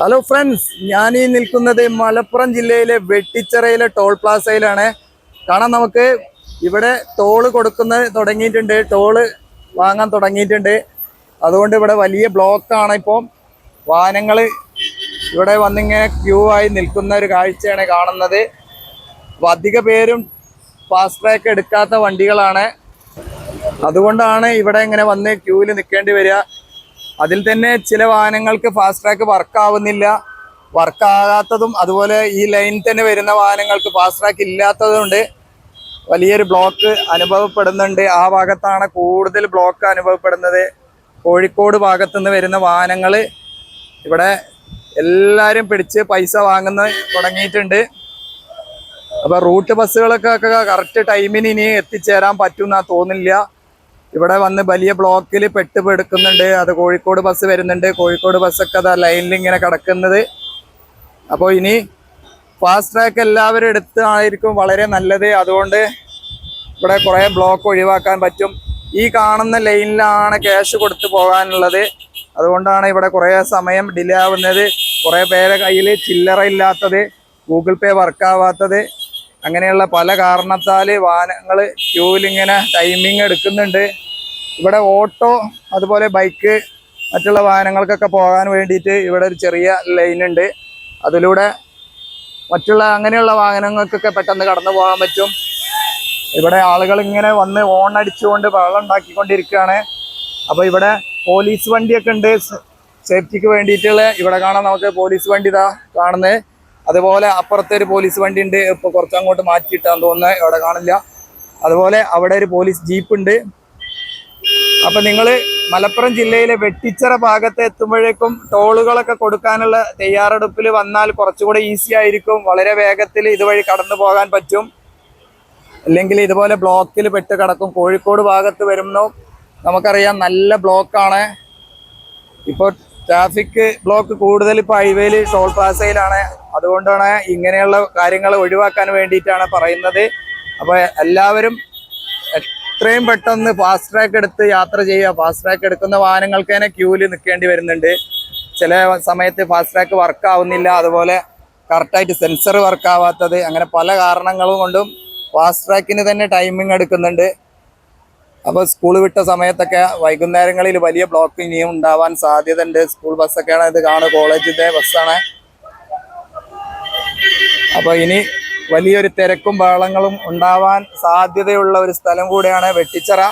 Hello friends ഞാൻ ഈ നിൽക്കുന്നത് മലപ്പുറം ജില്ലയിലെ വെട്ടിച്ചിറയിലെ ടോൾ പ്ലാസയിലാണ് കാണാൻ നമുക്ക്. ഇവിടെ ടോൾ കൊടുക്കുന്ന തുടങ്ങിയിട്ടുണ്ട്. ടോൾ വാങ്ങാൻ തുടങ്ങിയിട്ടുണ്ട്. അതുകൊണ്ട് ഇവിടെ വലിയ ബ്ലോക്കാണ് ഇപ്പോൾ വാഹനങ്ങൾ ഇവിടെ വന്നിങ്ങനെ ക്യൂ ആയി നിൽക്കുന്ന ഒരു കാഴ്ചയാണ് കാണുന്നത്. അധിക പേരും ഫാസ്റ്റ് ട്രാക്ക് എടുക്കാത്ത വണ്ടികളാണ്. അതുകൊണ്ടാണ് ഇവിടെ ഇങ്ങനെ വന്ന് ക്യൂവിൽ നിൽക്കേണ്ടി വരിക. അതിൽ തന്നെ ചില വാഹനങ്ങൾക്ക് ഫാസ്റ്റ് ട്രാക്ക് വർക്കാവുന്നില്ല വർക്കാകാത്തതും അതുപോലെ ഈ ലൈനിൽ തന്നെ വരുന്ന വാഹനങ്ങൾക്ക് ഫാസ്റ്റ് ട്രാക്ക് ഇല്ലാത്തതുകൊണ്ട് വലിയൊരു ബ്ലോക്ക് അനുഭവപ്പെടുന്നുണ്ട്. ആ ഭാഗത്താണ് കൂടുതൽ ബ്ലോക്ക് അനുഭവപ്പെടുന്നത്. കോഴിക്കോട് ഭാഗത്തു നിന്ന് വരുന്ന വാഹനങ്ങൾ ഇവിടെ എല്ലാവരും പിടിച്ച് പൈസ വാങ്ങുന്ന തുടങ്ങിയിട്ടുണ്ട്. അപ്പോൾ റൂട്ട് ബസ്സുകളൊക്കെ കറക്റ്റ് ടൈമിന് ഇനി എത്തിച്ചേരാൻ പറ്റുമെന്നാണ് തോന്നില്ല ഇവിടെ വന്ന് വലിയ ബ്ലോക്കിൽ പെട്ടുപെടുക്കുന്നുണ്ട് അത് കോഴിക്കോട് ബസ് വരുന്നുണ്ട്. കോഴിക്കോട് ബസ്സൊക്കെ അതാ ലൈനിൽ ഇങ്ങനെ കിടക്കുന്നത്. അപ്പോൾ ഇനി ഫാസ്റ്റ് ട്രാക്ക് എല്ലാവരും എടുത്തായിരിക്കും വളരെ നല്ലത്. അതുകൊണ്ട് ഇവിടെ കുറേ ബ്ലോക്ക് ഒഴിവാക്കാൻ പറ്റും. ഈ കാണുന്ന ലൈനിലാണ് ക്യാഷ് കൊടുത്തു പോകാനുള്ളത്. അതുകൊണ്ടാണ് ഇവിടെ കുറേ സമയം ഡിലേ ആവുന്നത്. കുറേ പേരെ കയ്യിൽ ചില്ലറ ഇല്ലാത്തത്. ഗൂഗിൾ പേ വർക്കാവാത്തത് അങ്ങനെയുള്ള പല കാരണത്താൽ വാഹനങ്ങൾ ക്യൂവിലിങ്ങനെ ടൈമിങ് എടുക്കുന്നുണ്ട്. ഇവിടെ ഓട്ടോ അതുപോലെ ബൈക്ക് മറ്റുള്ള വാഹനങ്ങൾക്കൊക്കെ പോകാൻ വേണ്ടിയിട്ട് ഇവിടെ ഒരു ചെറിയ ലൈൻ ഉണ്ട്. അതിലൂടെ മറ്റുള്ള അങ്ങനെയുള്ള വാഹനങ്ങൾക്കൊക്കെ പെട്ടെന്ന് കടന്നു പോകാൻ പറ്റും. ഇവിടെ ആളുകൾ ഇങ്ങനെ വന്ന് ഓൺ അടിച്ചുകൊണ്ട് വെള്ളം ഉണ്ടാക്കിക്കൊണ്ടിരിക്കുകയാണ്. അപ്പോൾ ഇവിടെ പോലീസ് വണ്ടിയൊക്കെ ഉണ്ട്. സേഫ്റ്റിക്ക് വേണ്ടിയിട്ടുള്ള ഇവിടെ കാണാൻ നമുക്ക് പോലീസ് വണ്ടി ഇതാ കാണുന്നത്. അതുപോലെ അപ്പുറത്തെ ഒരു പോലീസ് വണ്ടി ഉണ്ട് ഇപ്പൊ കുറച്ച് അങ്ങോട്ട് മാറ്റിയിട്ടാന്ന് തോന്നുന്നത് ഇവിടെ കാണില്ല. അതുപോലെ അവിടെ ഒരു പോലീസ് ജീപ്പ് ഉണ്ട് അപ്പൊ നിങ്ങൾ മലപ്പുറം ജില്ലയിലെ വെട്ടിച്ചിറ ഭാഗത്ത് എത്തുമ്പോഴേക്കും ടോളുകളൊക്കെ കൊടുക്കാനുള്ള തയ്യാറെടുപ്പിൽ വന്നാൽ കുറച്ചുകൂടെ ഈസി ആയിരിക്കും. വളരെ വേഗത്തിൽ ഇതുവഴി കടന്നു പോകാൻ പറ്റും. അല്ലെങ്കിൽ ഇതുപോലെ ബ്ലോക്കിൽ പെട്ട് കിടക്കും. കോഴിക്കോട് ഭാഗത്ത് വരുമ്പോൾ നമുക്കറിയാം നല്ല ബ്ലോക്കാണ്. ഇപ്പോൾ ട്രാഫിക് ബ്ലോക്ക് കൂടുതൽ ഇപ്പോൾ ഹൈവേയിൽ ടോൾ പ്ലാസയിലാണ് അതുകൊണ്ടാണ് ഇങ്ങനെയുള്ള കാര്യങ്ങൾ ഒഴിവാക്കാൻ വേണ്ടിയിട്ടാണ് പറയുന്നത്. അപ്പോൾ എല്ലാവരും എത്രയും പെട്ടെന്ന് ഫാസ്റ്റ് ട്രാക്ക് എടുത്ത് യാത്ര ചെയ്യുക. ഫാസ്റ്റ് ട്രാക്ക് എടുക്കുന്ന വാഹനങ്ങൾക്ക് തന്നെ ക്യൂവിൽ നിൽക്കേണ്ടി വരുന്നുണ്ട്. ചില സമയത്ത് ഫാസ്റ്റ് ട്രാക്ക് വർക്ക് ആവുന്നില്ല. അതുപോലെ കറക്റ്റായിട്ട് സെൻസർ വർക്ക് ആവാത്തത്. അങ്ങനെ പല കാരണങ്ങളും കൊണ്ടും ഫാസ്റ്റ് ട്രാക്കിന് തന്നെ ടൈമിംഗ് എടുക്കുന്നുണ്ട്. അപ്പോൾ സ്കൂൾ വിട്ട സമയത്തൊക്കെ വൈകുന്നേരങ്ങളിൽ വലിയ ബ്ലോക്ക് ഇനിയും ഉണ്ടാവാൻ സാധ്യത ഉണ്ട് സ്കൂൾ ബസ്സൊക്കെയാണ് ഇത് കാണുക. കോളേജിന്റെ ബസ്സാണ് അപ്പോൾ ഇനി വലിയൊരു തിരക്കും ബഹളങ്ങളും ഉണ്ടാവാൻ സാധ്യതയുള്ള ഒരു സ്ഥലം കൂടെയാണ് വെട്ടിച്ചറ.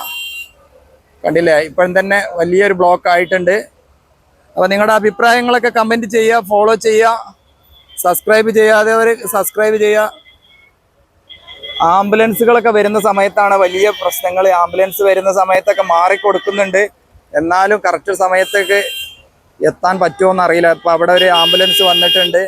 കണ്ടില്ലേ? ഇപ്പം തന്നെ വലിയൊരു ബ്ലോക്ക് ആയിട്ടുണ്ട്. അപ്പോൾ നിങ്ങളുടെ അഭിപ്രായങ്ങളൊക്കെ കമന്റ് ചെയ്യുക ഫോളോ ചെയ്യുക. സബ്സ്ക്രൈബ് ചെയ്യാതെ അവർ സബ്സ്ക്രൈബ് ചെയ്യുക. ആംബുലൻസുകളൊക്കെ വരുന്ന സമയത്താണ് വലിയ പ്രശ്നങ്ങൾ. ആംബുലൻസ് വരുന്ന സമയത്തൊക്കെ മാറിക്കൊടുക്കുന്നുണ്ട് എന്നാലും കറക്റ്റ് സമയത്തേക്ക് എത്താൻ പറ്റുമോ എന്നറിയില്ല. ഇപ്പം അവിടെ ഒരു ആംബുലൻസ് വന്നിട്ടുണ്ട്.